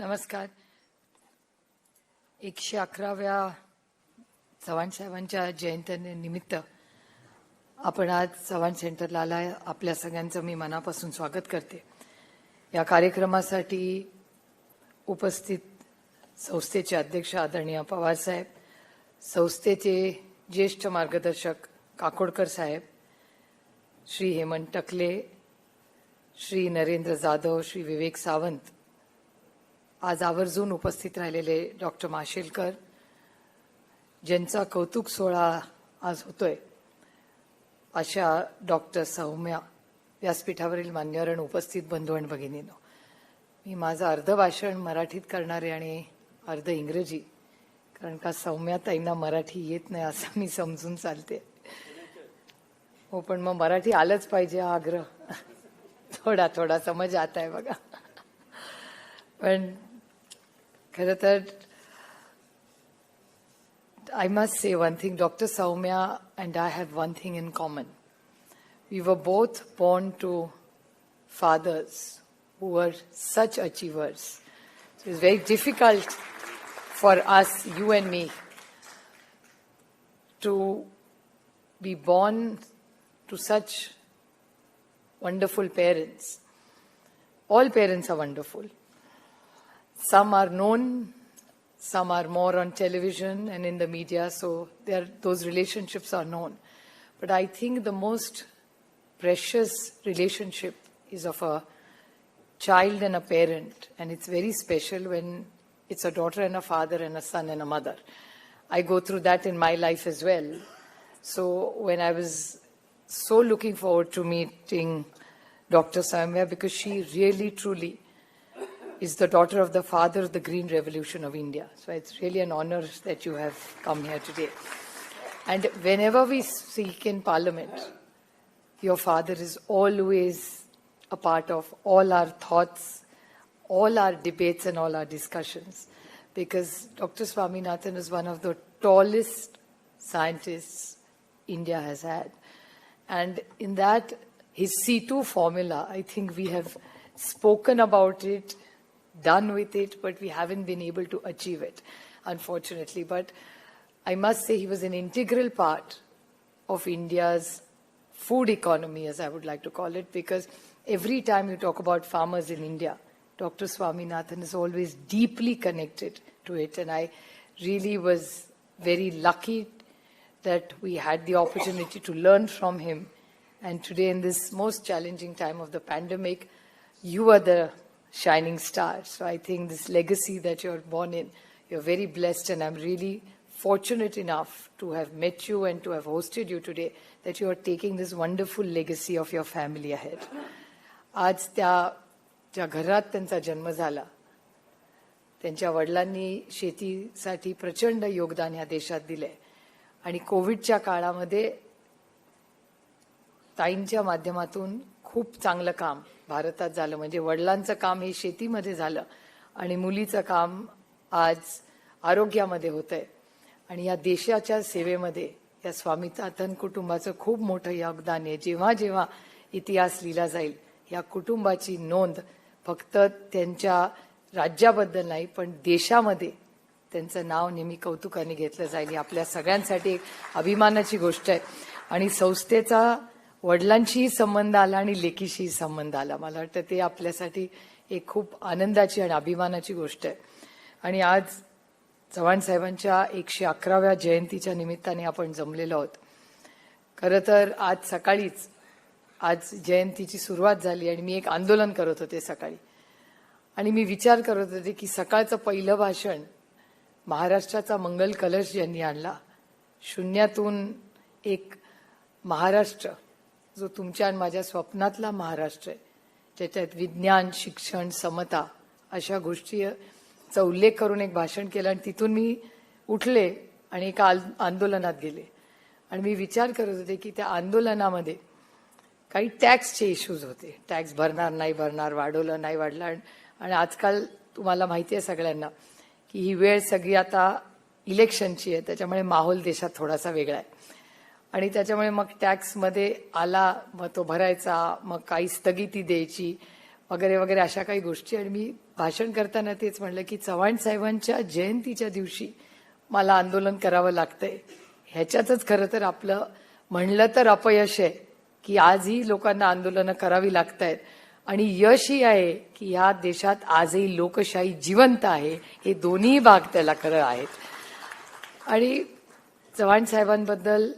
नमस्कार. एकशे अकराव्या चव्हाण साहेबांच्या जयंतीनिमित्त आपण आज चव्हाण सेंटरला आलाय. आपल्या सगळ्यांचं मी मनापासून स्वागत करते. या कार्यक्रमासाठी उपस्थित संस्थेचे अध्यक्ष आदरणीय पवारसाहेब संस्थेचे ज्येष्ठ मार्गदर्शक काकोडकर साहेब श्री हेमंत टकले श्री नरेंद्र जाधव श्री विवेक सावंत आज आवर्जून उपस्थित राहिलेले डॉक्टर माशेलकर ज्यांचा कौतुक सोहळा आज होतोय अशा डॉक्टर सौम्या व्यासपीठावरील मान्यवरण उपस्थित बंधू आणि भगिनीनो. मी माझं अर्ध भाषण मराठीत करणारे आणि अर्ध इंग्रजी कारण का सौम्या ताईंना मराठी येत नाही असं मी समजून चालते. हो पण मग मराठी आलंच पाहिजे आग्रह. थोडा थोडा समज आता आहे बघा. पण खरं तर I must say one thing Dr. Saumya and I have one thing in common. We were both born to fathers who were such achievers. So it's very difficult for us, you and me, to be born to such wonderful parents. All parents are wonderful. Some are known, some are more on television and in the media, so those relationships are known. But I think the most precious relationship is of a child and a parent, and it's very special when it's a daughter and a father and a son and a mother. I go through that in my life as well. So when I was so looking forward to meeting Dr. Samya because she really truly is the daughter of the father of the Green Revolution of India. So it's really an honor that you have come here today. And whenever we speak in Parliament, your father is always a part of all our thoughts, all our debates, and all our discussions. Because Dr. Swaminathan is one of the tallest scientists India has had. And in that, his C2 formula, I think we have spoken about it, done with it, but we haven't been able to achieve it, unfortunately. But I must say, he was an integral part of India's food economy, as I would like to call it, because every time you talk about farmers in India, Dr. Swaminathan is always deeply connected to it. And I really was very lucky that we had the opportunity to learn from him. And today, in this most challenging time of the pandemic, you are the shining star. So I think this legacy that you're born in, you're very blessed, and I'm really fortunate enough to have met you and to have hosted you today, that you are taking this wonderful legacy of your family ahead. आज त्या ज्या घरात त्यांचा जन्म झाला त्यांच्या वडिलांनी शेतीसाठी प्रचंड योगदान ह्या देशात दिलंय आणि कोविडच्या काळामध्ये ताईंच्या माध्यमातून खूप चांगलं काम भारतात झालं. म्हणजे वडिलांचं काम हे शेतीमध्ये झालं. आणि मुलीचं काम आज आरोग्यामध्ये होत आहे आणि या देशाच्या सेवेमध्ये या स्वामीनाथन कुटुंबाचं खूप मोठं योगदान आहे. जेव्हा जेव्हा इतिहास लिहिला जाईल या कुटुंबाची नोंद फक्त त्यांच्या राज्याबद्दल नाही पण देशामध्ये त्यांचं नाव नेहमी कौतुकाने घेतलं जाईल. ही आपल्या सगळ्यांसाठी एक अभिमानाची गोष्ट आहे. आणि संस्थेचा वडिलांशीही संबंध आला आणि लेकीशीही संबंध आला. मला वाटतं ते आपल्यासाठी एक खूप आनंदाची आणि अभिमानाची गोष्ट आहे. आणि आज चव्हाण साहेबांच्या एकशे अकराव्या जयंतीच्या निमित्ताने आपण जमलेलो आहोत. खरं तर आज सकाळीच आज जयंतीची सुरुवात झाली आणि मी एक आंदोलन करत होते सकाळी. आणि मी विचार करत होते की सकाळचं पहिलं भाषण महाराष्ट्राचा मंगल कलश ज्यांनी आणला. शून्यातून एक महाराष्ट्र जो तुमच्या आणि माझ्या स्वप्नातला महाराष्ट्र आहे ज्याच्यात विज्ञान शिक्षण समता अशा गोष्टीचा उल्लेख करून एक भाषण केलं आणि तिथून मी उठले आणि एका आल- आंदोलनात गेले. आणि मी विचार करत होते की त्या आंदोलनामध्ये काही टॅक्सचे इश्यूज होते. टॅक्स भरणार नाही भरणार वाढवलं नाही वाढलं. आणि आजकाल तुम्हाला माहिती आहे सगळ्यांना की ही वेळ सगळी आता इलेक्शनची आहे त्याच्यामुळे माहोल देशात थोडासा वेगळा आहे. आणि त्याच्यामुळे मग टॅक्समध्ये आला मग तो भरायचा मग काही स्थगिती द्यायची वगैरे वगैरे अशा काही गोष्टी. आणि मी भाषण करताना तेच म्हणलं की चव्हाण साहेबांच्या जयंतीच्या दिवशी मला आंदोलन करावं लागतंय. ह्याच्यातच खरं तर आपलं म्हणलं तर अपयश आहे की आजही लोकांना आंदोलनं करावी लागत आहेत आणि यश ही आहे की या देशात आजही लोकशाही जिवंत आहे हे दोन्ही भाग त्याला खरं आहेत. आणि चव्हाण साहेबांबद्दल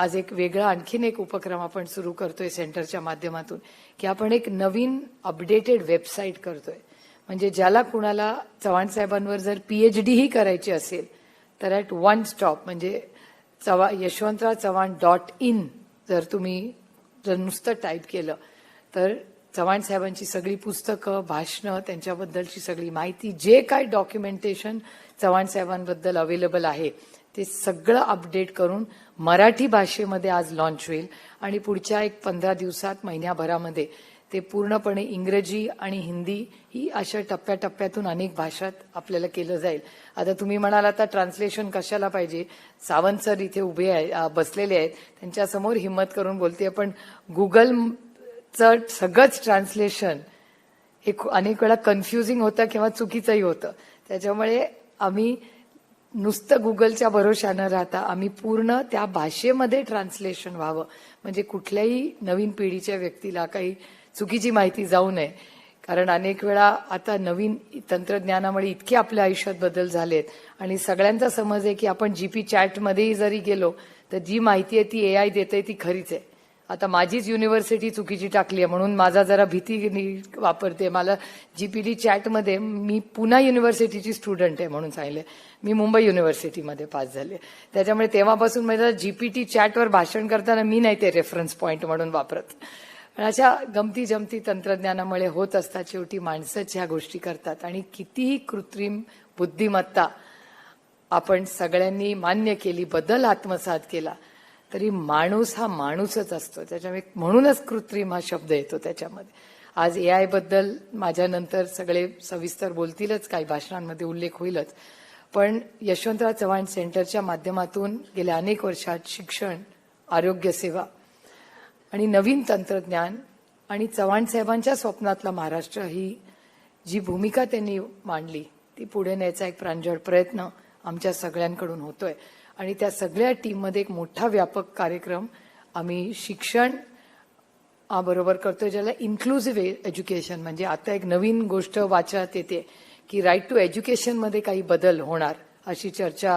आज एक वेगळा आणखीन एक उपक्रम आपण सुरू करतोय सेंटरच्या माध्यमातून की आपण एक नवीन अपडेटेड वेबसाईट करतोय. म्हणजे ज्याला कुणाला चव्हाण साहेबांवर जर पीएचडी ही करायची असेल तर ॲट वन स्टॉप म्हणजे चव्हा यशवंतराव चव्हाण डॉट इन जर तुम्ही जर नुसतं टाईप केलं तर चव्हाण साहेबांची सगळी पुस्तकं भाषणं त्यांच्याबद्दलची सगळी माहिती जे काय डॉक्युमेंटेशन चव्हाण साहेबांबद्दल अवेलेबल आहे ते सगळं अपडेट करून मराठी भाषेमध्ये आज लॉन्च होईल. आणि पुढच्या एक पंधरा दिवसात महिन्याभरामध्ये ते पूर्णपणे इंग्रजी आणि हिंदी ही अशा टप्प्याटप्प्यातून अनेक भाषात आपल्याला केलं जाईल. आता तुम्ही म्हणाल आता ट्रान्सलेशन कशाला पाहिजे? सावंत सर इथे उभे आहे बसलेले आहेत. त्यांच्यासमोर हिंमत करून बोलते. पण गुगलचं सगळंच ट्रान्सलेशन हे अनेक वेळा कन्फ्युजिंग होतं किंवा चुकीचंही होतं. त्याच्यामुळे आम्ही नुसतं गुगलच्या भरोशानं राहता. आम्ही पूर्ण त्या भाषेमध्ये ट्रान्सलेशन व्हावं. म्हणजे कुठल्याही नवीन पिढीच्या व्यक्तीला काही चुकीची माहिती जाऊ नये. कारण अनेक वेळा आता नवीन तंत्रज्ञानामुळे इतके आपल्या आयुष्यात बदल झालेत. आणि सगळ्यांचा समज आहे की आपण जी पी चॅटमध्येही जरी गेलो तर जी माहिती आहे ती ए आय देत आहे ती खरीच आहे. आता माझीच युनिव्हर्सिटी चुकीची टाकली आहे म्हणून माझा जरा भीती नी- वापरते. मला जीपीडी चॅटमध्ये मी पुन्हा युनिव्हर्सिटीची स्टुडंट आहे म्हणून सांगितले मी मुंबई युनिव्हर्सिटीमध्ये पास झाले. त्याच्यामुळे तेव्हापासून माझ्या जीपीटी चॅटवर भाषण करताना मी नाही ते रेफरन्स पॉईंट म्हणून वापरत. पण अशा गमती जमती तंत्रज्ञानामुळे होत असतात. शेवटी माणसंच ह्या गोष्टी करतात. आणि कितीही कृत्रिम बुद्धिमत्ता आपण सगळ्यांनी मान्य केली बदल आत्मसात केला तरी माणूस हा माणूसच असतो. त्याच्यामुळे म्हणूनच कृत्रिम हा शब्द येतो त्याच्यामध्ये. आज ए आयबद्दल माझ्यानंतर सगळे सविस्तर बोलतीलच काही भाषणांमध्ये उल्लेख होईलच. पण यशवंतराव चव्हाण सेंटरच्या माध्यमातून गेल्या अनेक वर्षात शिक्षण आरोग्य सेवा आणि नवीन तंत्रज्ञान आणि चव्हाण साहेबांच्या स्वप्नातला महाराष्ट्र ही जी भूमिका त्यांनी मांडली ती पुढे न्यायचा एक प्रांजळ प्रयत्न आमच्या सगळ्यांकडून होतोय. आणि त्या सगळ्या टीममध्ये एक मोठा व्यापक कार्यक्रम आम्ही शिक्षण बरोबर करतोय ज्याला इन्क्लुझिव्ह एज्युकेशन म्हणजे आता एक नवीन गोष्ट वाचण्यात येते की राईट टू एज्युकेशनमध्ये काही बदल होणार अशी चर्चा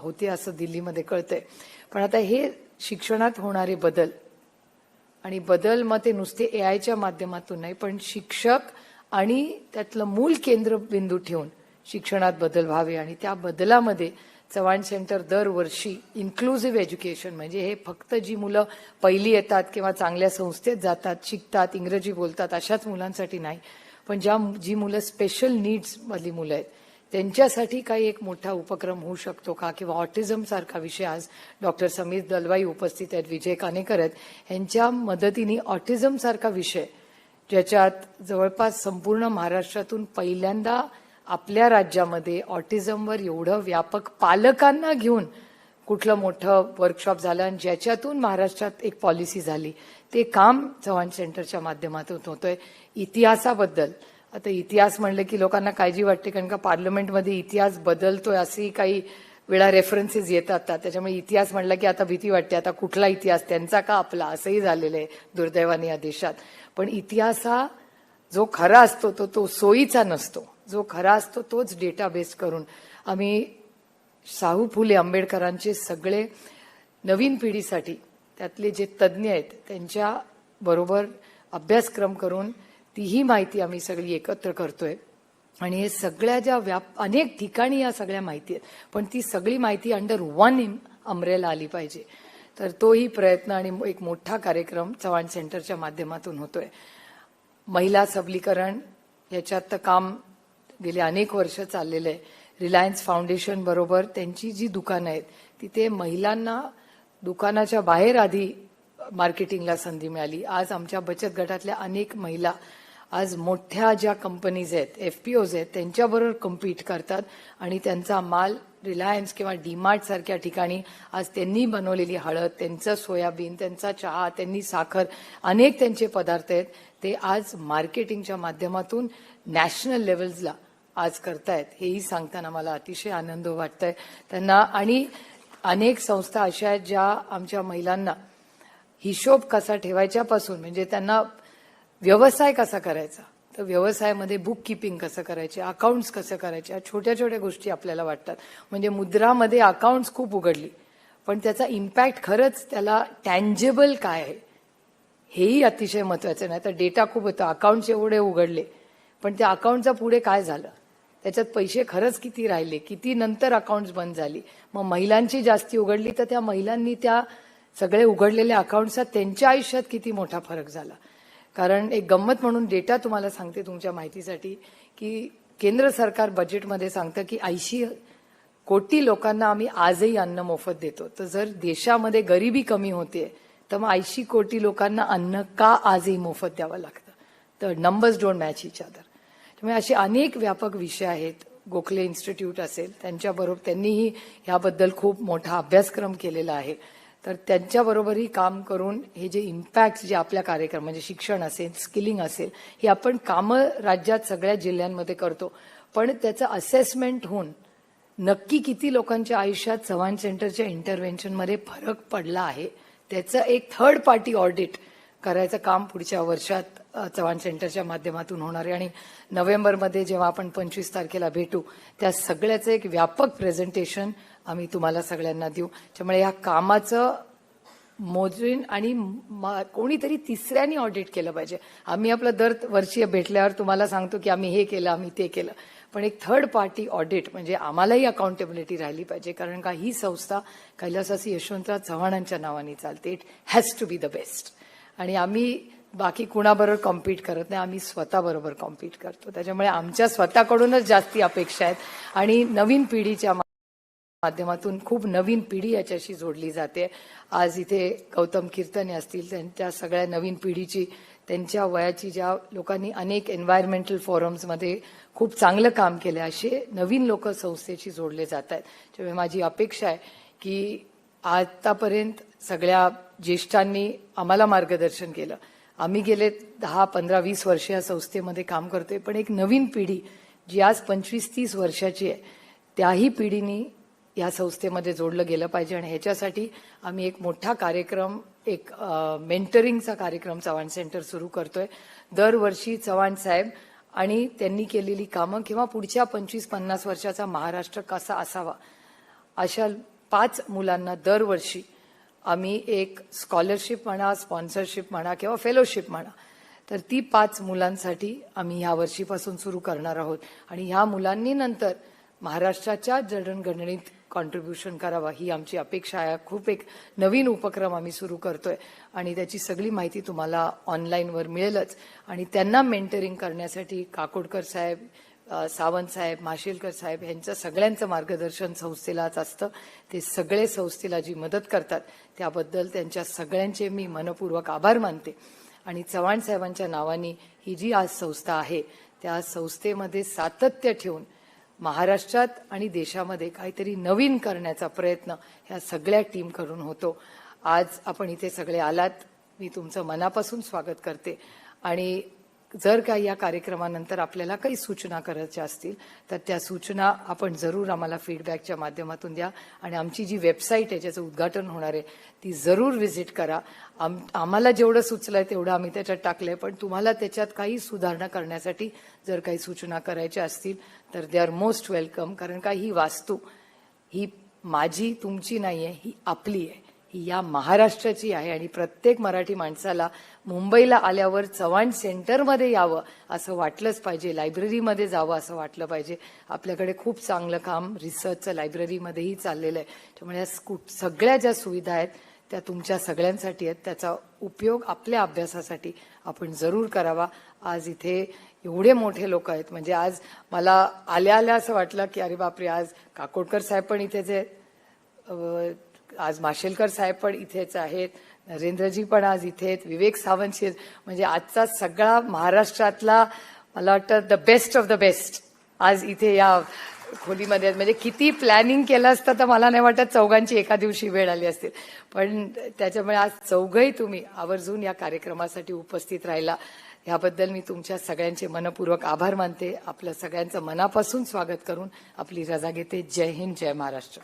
होते असं दिल्लीमध्ये कळतंय. पण आता हे शिक्षणात होणारे बदल आणि बदल मग ते नुसते ए आयच्या माध्यमातून नाही पण शिक्षक आणि त्यातलं मूल केंद्रबिंदू ठेवून शिक्षणात बदल व्हावे आणि त्या बदलामध्ये चव्हाण सेंटर दरवर्षी इन्क्लुझिव्ह एज्युकेशन म्हणजे हे फक्त जी मुलं पहिली येतात किंवा चांगल्या संस्थेत जातात शिकतात इंग्रजी बोलतात अशाच मुलांसाठी नाही. पण ज्या जी मुलं स्पेशल नीड्समधली मुलं आहेत त्यांच्यासाठी काही एक मोठा उपक्रम होऊ शकतो का? किंवा ऑटिझम सारखा विषय आज डॉक्टर समीर दलवाई उपस्थित आहेत विजय कानेकर आहेत यांच्या मदतीने ऑटिझम सारखा विषय ज्याच्यात जवळपास संपूर्ण महाराष्ट्रातून पहिल्यांदा आपल्या राज्यामध्ये ऑटिझमवर एवढं व्यापक पालकांना घेऊन कुठलं मोठं वर्कशॉप झालं आणि ज्याच्यातून महाराष्ट्रात एक पॉलिसी झाली ते काम चव्हाण सेंटरच्या माध्यमातून होतंय. इतिहासाबद्दल. आता इतिहास म्हणलं की लोकांना काळजी वाटते कारण का पार्लमेंटमध्ये इतिहास बदलतोय असेही काही वेळा रेफरन्सेस येतात आता. त्याच्यामुळे इतिहास म्हणलं की आता भीती वाटते आता कुठला इतिहास त्यांचा का आपला? असंही झालेलं आहे दुर्दैवाने या देशात. पण इतिहास हा जो खरा असतो तो तो सोयीचा नसतो. जो खरा असतो तोच डेटाबेस करून आम्ही शाहू फुले आंबेडकरांचे सगळे नवीन पिढीसाठी त्यातले जे तज्ज्ञ आहेत त्यांच्या बरोबर अभ्यासक्रम करून तीही माहिती आम्ही सगळी एकत्र करतोय. आणि हे सगळ्या ज्या व्याप अनेक ठिकाणी या सगळ्या माहिती आहेत पण ती सगळी माहिती अंडर वन अमरेला आली पाहिजे. तर तोही प्रयत्न आणि एक मोठा कार्यक्रम चव्हाण सेंटरच्या माध्यमातून होतोय. महिला सबलीकरण याच्यात तर काम गेले अनेक वर्ष चाललेलं आहे रिलायन्स फाउंडेशन बरोबर त्यांची जी दुकानं आहेत तिथे महिलांना दुकानाच्या बाहेर आधी मार्केटिंगला संधी मिळाली. आज आमच्या बचत गटातल्या अनेक महिला आज मोठ्या ज्या कंपनीज आहेत एफ पी ओज आहेत त्यांच्याबरोबर कम्पीट करतात आणि त्यांचा माल रिलायन्स किंवा डीमार्ट सारख्या ठिकाणी आज त्यांनी बनवलेली हळद त्यांचं सोयाबीन त्यांचा चहा त्यांनी साखर अनेक त्यांचे पदार्थ आहेत. ते आज मार्केटिंगच्या माध्यमातून नॅशनल लेवल्सला आज करतायत. हेही सांगताना मला अतिशय आनंद वाटतोय. त्यांना आणि अनेक संस्था अशा आहेत ज्या आमच्या महिलांना हिशोब कसा ठेवायच्यापासून म्हणजे त्यांना व्यवसाय कसा करायचा? तर व्यवसायामध्ये बुक किपिंग कसं करायचे? अकाउंट्स कसं करायचे? छोट्या छोट्या गोष्टी आपल्याला वाटतात. म्हणजे मुद्रामध्ये अकाउंट्स खूप उघडली. पण त्याचा इम्पॅक्ट खरंच त्याला टँजेबल काय आहे? हेही अतिशय महत्वाचं नाही तर डेटा खूप होता. अकाउंट्स एवढे उघडले. पण त्या अकाउंटचा पुढे काय झालं? त्याच्यात पैसे खरंच किती राहिले? किती नंतर अकाउंट्स बंद झाली? मग महिलांची जास्ती उघडली तर त्या महिलांनी त्या सगळे उघडलेल्या अकाउंट्सचा त्यांच्या आयुष्यात किती मोठा फरक झाला? कारण एक गंमत म्हणून डेटा तुम्हाला सांगते तुमच्या माहितीसाठी की केंद्र सरकार बजेटमध्ये सांगतं की ऐंशी कोटी लोकांना आम्ही आजही अन्न मोफत देतो. तर जर देशामध्ये गरिबी कमी होते तर मग ऐंशी कोटी लोकांना अन्न का आजही मोफत द्यावं लागतं? तर numbers don't match each other त्यामुळे असे अनेक व्यापक विषय आहेत. गोखले इन्स्टिट्यूट असेल त्यांच्याबरोबर त्यांनीही ह्याबद्दल खूप मोठा अभ्यासक्रम केलेला आहे. तर त्यांच्याबरोबरही काम करून हे जे इम्पॅक्ट जे आपल्या कार्यक्रम म्हणजे शिक्षण असेल स्किलिंग असेल हे आपण कामं राज्यात सगळ्या जिल्ह्यांमध्ये करतो. पण त्याचं असेसमेंट होऊन नक्की किती लोकांच्या आयुष्यात चव्हाण सेंटरच्या इंटरव्हेन्शनमध्ये फरक पडला आहे त्याचं एक थर्ड पार्टी ऑडिट करायचं काम पुढच्या वर्षात चव्हाण सेंटरच्या माध्यमातून होणार आहे. आणि नोव्हेंबरमध्ये जेव्हा आपण पंचवीस तारखेला भेटू त्या सगळ्याचं एक व्यापक प्रेझेंटेशन आम्ही तुम्हाला सगळ्यांना देऊ. त्यामुळे या कामाचं मोजून आणि कोणीतरी तिसऱ्याने ऑडिट केलं पाहिजे. आम्ही आपलं दर वर्षीय भेटल्यावर तुम्हाला सांगतो की आम्ही हे केलं आम्ही ते केलं. पण एक थर्ड पार्टी ऑडिट म्हणजे आम्हालाही अकाउंटेबिलिटी राहिली पाहिजे. कारण का ही संस्था कैलासासी यशवंतराव चव्हाणांच्या नावाने चालते. It has to be the best आणि आम्ही बाकी कुणाबरोबर कॉम्पीट करत नाही आम्ही स्वतःबरोबर कॉम्पीट करतो. त्याच्यामुळे आमच्या स्वतःकडूनच जास्ती अपेक्षा आहेत. आणि नवीन पिढीच्या माध्यमातून खूप नवीन पिढी याच्याशी जोडली जाते. आज इथे गौतम कीर्तने असतील त्यांच्या सगळ्या नवीन पिढीची त्यांच्या वयाची ज्या लोकांनी अनेक एन्व्हायरमेंटल फोरम्समध्ये खूप चांगलं काम केलं असे नवीन लोक संस्थेशी जोडले जात आहेत. त्यामुळे माझी अपेक्षा आहे की आतापर्यंत सगळ्या ज्येष्ठांनी आम्हाला मार्गदर्शन केलं. आम्ही गेले दहा पंधरा वीस वर्ष या संस्थेमध्ये काम करतोय पण एक नवीन पिढी जी आज पंचवीस तीस वर्षाची आहे त्याही पिढीनी या संस्थेमध्ये जोडलं गेलं पाहिजे आणि ह्याच्यासाठी आम्ही एक मोठा कार्यक्रम एक मेंटरिंगचा कार्यक्रम चव्हाण सेंटर सुरू करतोय. दरवर्षी चव्हाण साहेब आणि त्यांनी केलेली कामं किंवा पुढच्या पंचवीस पन्नास वर्षाचा महाराष्ट्र कसा असावा अशा पाच मुलांना दरवर्षी आम्ही एक स्कॉलरशिप म्हणा स्पॉन्सरशिप म्हणा किंवा फेलोशिप म्हणा तर ती पाच मुलांसाठी आम्ही ह्या वर्षीपासून सुरू करणार आहोत. आणि ह्या मुलांनी नंतर महाराष्ट्राच्या जडणघडणीत कॉन्ट्रीब्युशन करावा ही आमची अपेक्षा आहे. खूप एक नवीन उपक्रम आम्ही सुरू करतोय आणि त्याची सगळी माहिती तुम्हाला ऑनलाईनवर मिळेलच. आणि त्यांना मेंटरिंग करण्यासाठी काकोडकर साहेब सावंत साहेब माशेलकर साहेब यांचं सगळ्यांचं मार्गदर्शन संस्थेलाच असतं. ते सगळे संस्थेला जी मदत करतात त्याबद्दल त्यांच्या सगळ्यांचे मी मनपूर्वक आभार मानते. आणि चव्हाण साहेबांच्या नावाने ही जी आज संस्था आहे त्या संस्थेमध्ये सातत्य ठेवून महाराष्ट्रात आणि देशामध्ये काहीतरी नवीन करण्याचा प्रयत्न ह्या सगळ्या टीम करून होतो. आज आपण इथे सगळे आलात. मी तुमचं मनापासून स्वागत करते. आणि जर काही या कार्यक्रमानंतर आपल्याला काही सूचना करायच्या असतील तर त्या सूचना आपण जरूर आम्हाला फीडबॅकच्या माध्यमातून द्या. आणि आमची जी वेबसाईट आहे ज्याचं उद्घाटन होणार आहे ती जरूर व्हिजिट करा. आम आम्हाला जेवढं सुचलं आहे तेवढं आम्ही त्याच्यात टाकलंय. पण तुम्हाला त्याच्यात काही सुधारणा करण्यासाठी जर काही सूचना करायच्या असतील तर दे आर मोस्ट वेलकम कारण का ही वास्तू ही माझी तुमची नाही आहे ही आपली आहे ही या महाराष्ट्राची आहे आणि प्रत्येक मराठी माणसाला मुंबईला आल्यावर चव्हाण सेंटरमध्ये यावं असं वाटलंच पाहिजे लायब्ररीमध्ये जावं असं वाटलं पाहिजे. आपल्याकडे खूप चांगलं काम रिसर्चचं लायब्ररीमध्येही चाललेलं आहे. त्यामुळे या सगळ्या ज्या सुविधा आहेत त्या तुमच्या सगळ्यांसाठी आहेत. त्याचा उपयोग आपल्या अभ्यासासाठी आपण जरूर करावा. आज इथे एवढे मोठे लोक आहेत. म्हणजे आज मला आल्या आल्या असं वाटलं की अरे बापरे आज काकोडकर साहेब पण इथेच आहेत आज माशेलकर साहेब पण इथेच आहेत नरेंद्रजी पण आज इथे आहेत विवेक सावंतशी म्हणजे आजचा सगळा महाराष्ट्रातला मला वाटतं the best of the best आज इथे या खोलीमध्ये म्हणजे किती प्लॅनिंग केलं असतं तर मला नाही वाटत चौघांची एका दिवशी वेळ आली असतील. पण त्याच्यामुळे आज चौघही तुम्ही आवर्जून या कार्यक्रमासाठी उपस्थित राहिला. ह्याबद्दल मी तुमच्या सगळ्यांचे मनपूर्वक आभार मानते. आपलं सगळ्यांचं मनापासून स्वागत करून आपली रजा घेते. जय हिंद जय महाराष्ट्र.